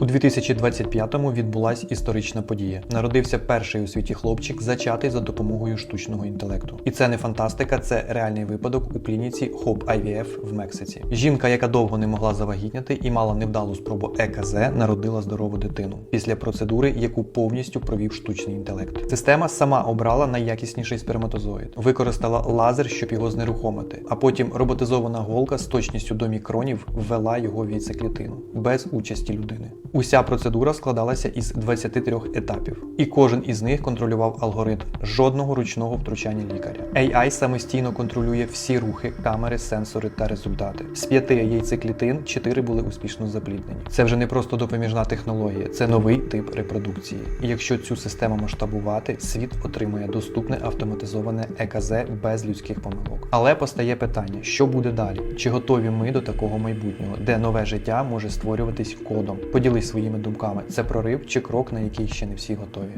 У 2025-му відбулась історична подія. Народився перший у світі хлопчик, зачатий за допомогою штучного інтелекту. І це не фантастика, це реальний випадок у клініці Hope IVF в Мексиці. Жінка, яка довго не могла завагітняти і мала невдалу спробу ЕКЗ, народила здорову дитину після процедури, яку повністю провів штучний інтелект. Система сама обрала найякісніший сперматозоїд, використала лазер, щоб його знерухомити, а потім роботизована голка з точністю до мікронів ввела його в яйцеклітину без участі людини. Уся процедура складалася із 23 етапів, і кожен із них контролював алгоритм жодного ручного втручання лікаря. AI самостійно контролює всі рухи, камери, сенсори та результати. З п'яти яйцеклітин чотири були успішно запліднені. Це вже не просто допоміжна технологія, це новий тип репродукції. І якщо цю систему масштабувати, світ отримує доступне автоматизоване ЕКЗ без людських помилок. Але постає питання: що буде далі? Чи готові ми до такого майбутнього, де нове життя може створюватись кодом? Поділись своїми думками. Це прорив чи крок, на який ще не всі готові.